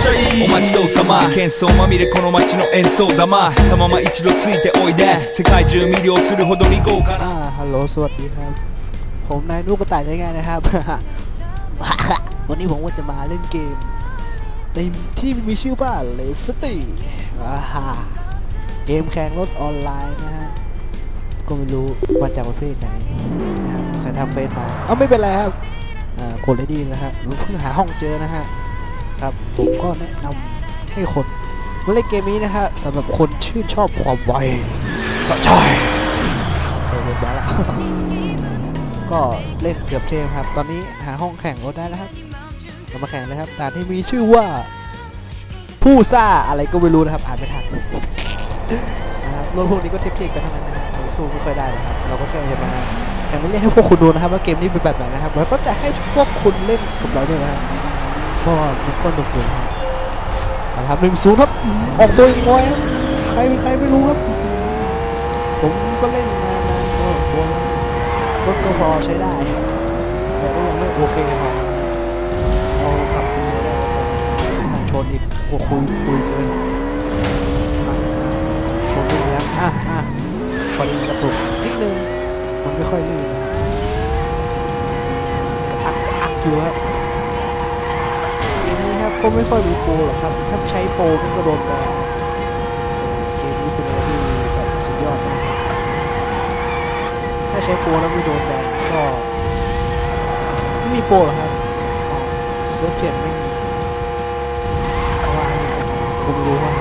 しゃいお待ちどうさま喧騒まみれこの街の演奏玉たまま一度ついておいで世界中魅了するほどに豪華な อ่าฮัลโหลสวัสดีครับ ผมนายนุกกระต่ายได้ไงนะครับ วันนี้ผมก็จะมาเล่นเกม ในที่มีชื่อว่าเลสตีอ่าฮะเกมแข่งรถออนไลน์นะฮะ ก็ไม่รู้มาจากประเทศไหนนะครับใครทำเฟซมา เอาไม่เป็นไรครับ อ่ากดเลยดีนะฮะเพิ่งหาห้องเจอนะฮะ ครับผมก็แนะนำให้คนมาเล่นเกมนี้นะฮะสำหรับคนชื่นชอบความไวสะใจเออเรียบร้อยแล้วก็เล่นเกือบเทมครับ ตอนนี้หาห้องแข่งรถได้แล้วครับเรามาแข่งเลยครับด่านที่มีชื่อว่า ผู้ซ่าอะไรก็ไม่รู้นะครับ อ่านไม่ทันนะครับรถพวกนี้ก็เทคๆกันทั้งนั้นนะครับสู้ไม่ค่อยได้นะครับ เราก็แค่จะมาแข่งเล่นให้พวกคุณดูนะครับว่าเกมนี้เป็นแบบไหนนะครับแล้วก็จะให้พวกคุณเล่นกับเราด้วยนะครับ เพราะว่ามันก็หนุกอยู่นะครับเอาละครับหนึ่งศูนย์ครับ ออกตัวอีกน้อยครับใครเป็นใครไม่รู้ครับ ผมก็เล่นมานานพอสมควรแล้วรถก็พอใช้ได้ แต่ก็ยังไม่โอเคพอเอาขับดีก็พอชนอีกโอ้คุยคุยเกิน ก็ไม่ค่อยมีโปรหรอกครับถ้าใช้โปรก็โดนแบนเกมนี้เป็นอะไรที่แบบสุดยอดมากถ้าใช้โปรแล้วไม่โดนแบนก็ไม่มีโปรหรอกครับเซิร์ฟเจ็ดไม่มีเพราะว่าผมรู้ว่า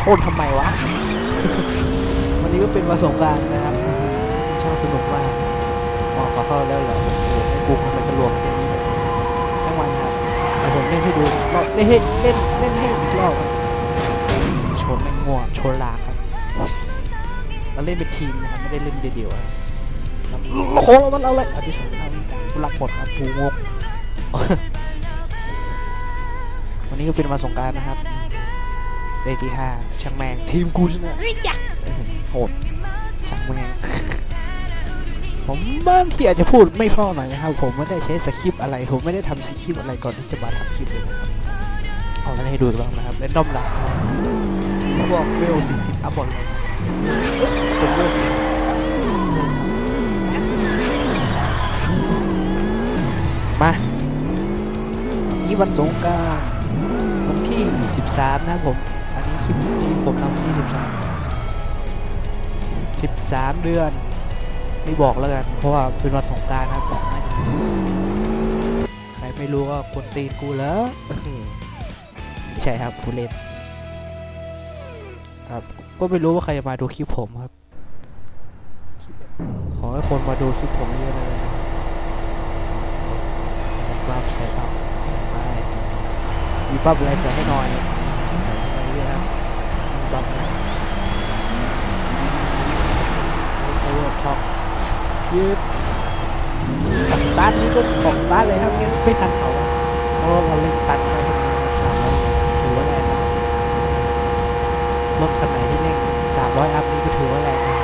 ชนทำไมวะ วันนี้ก็เป็นประสบการณ์นะครับช่างสนุกมากอ๋อขอเข้าแล้วเหรอ รอบเล่นให้เล่นเล่นให้อีกรอบครับชนแม่งง่วงชนลากครับเราเล่นเป็นทีมนะครับไม่ได้เล่นเดียวๆครับครับโอ้โหมันเอาอะไรอันที่สองเอากูรักหมดครับฟูงกวันนี้ก็เป็นวันสงกรารนะครับเจพีห้าช่างแมงทีมกูชนะโหดช่างแมง ผมบางทีอาจจะพูดไม่พราะหน่อยนะครับ ผมไม่ได้ใช้สคริปอะไร ผมไม่ได้ทำสคริปอะไรก่อนที่จะมาทำคลิปเลยนะครับเอามาให้ดูอีกรอบนะครับเล่นด้อมหลังเขาบอกเวล40อัพบอลเลยเป็นเวลมานี่วันสงการวันที่ 13 นะครับผม อันนี้คลิปนี้ผมทำวันที่ 13 13 เดือน ไม่บอกแล้วกัน เพราะว่าเป็นวันสงการนะบอกไม่ได้ใครไม่รู้ก็กวนตีนกูแล้วไม่ใช่ครับผู้เล่นครับก็ไม่รู้ว่าใครจะมาดูคลิปผมครับ ขอให้คนมาดูคลิปผมเยอะเลยนะครับใส่ปั๊บไปมีปั๊บอะไรใส่ให้หน่อย ยืดออกสตาร์ทนี้ก็ออกสตาร์ทเลยครับงั้นไม่ทันเขาเพราะเราเล่นตันไปสามร้อยถือว่าแรงนะรถคันไหนที่เล่นสามร้อยอัพนี่ก็ถือว่าแรงนะ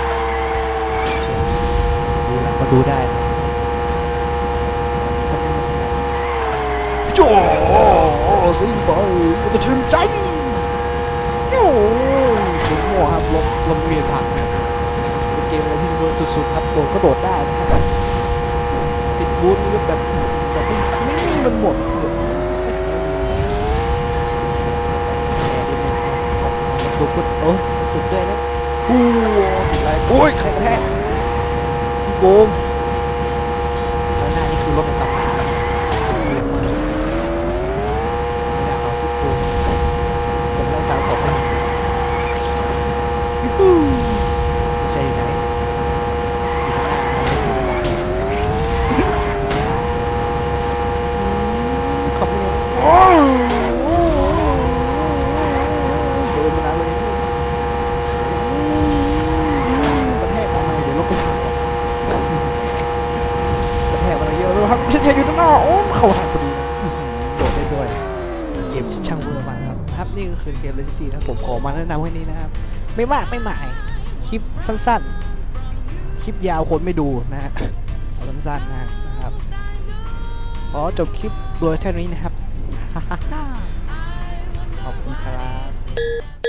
ดูแล้วมาดูได้นะโจ้สิงไปมันจะชื่นใจโอ้ยสุดโง่ครับรถรถเมียผักนะเป็น สุดๆครับโดดก็โดดได้นะครับติดบูทนี่ก็แบบแบบไม่ไม่มันหมดเลยดูปุ๊บโอ้ติดด้วยนะอู้ติดอะไรโอ้ยใครกระแทกขี้โกง อะเลยครับฉันอยู่ด้านหน้าโอ้เข้าทางพอดีโดดได้ด้วย เกมช่างเวอร์มากครับครับนี่ก็คือเกมเลสตี้นะผมขอมาแนะนำแค่นี้นะครับ ไม่มากไม่หมายคลิปสั้นๆ คลิปยาวคนไม่ดูนะฮะเอาสั้นๆนะครับขอจบคลิปโดยเท่านี้นะครับขอบคุณครับ